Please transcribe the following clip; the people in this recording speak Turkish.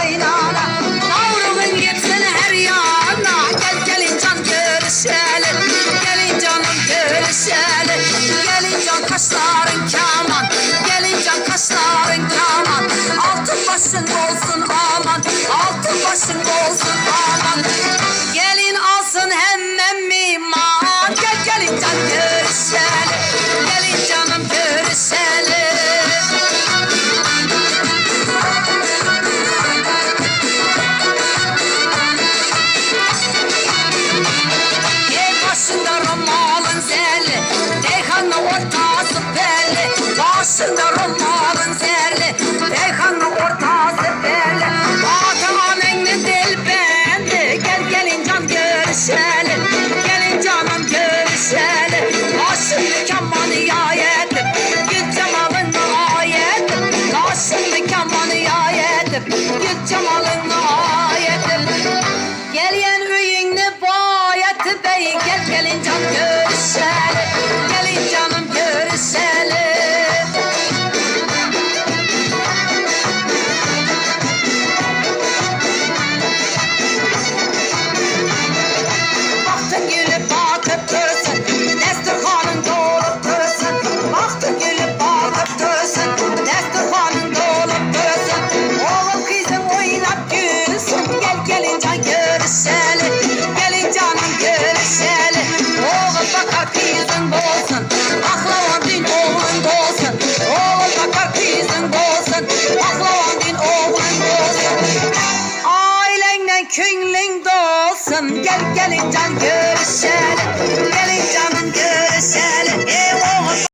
마이너 Sitaram künlün dolsun. Gel gelin can görüşelim Gelin canım görüşelim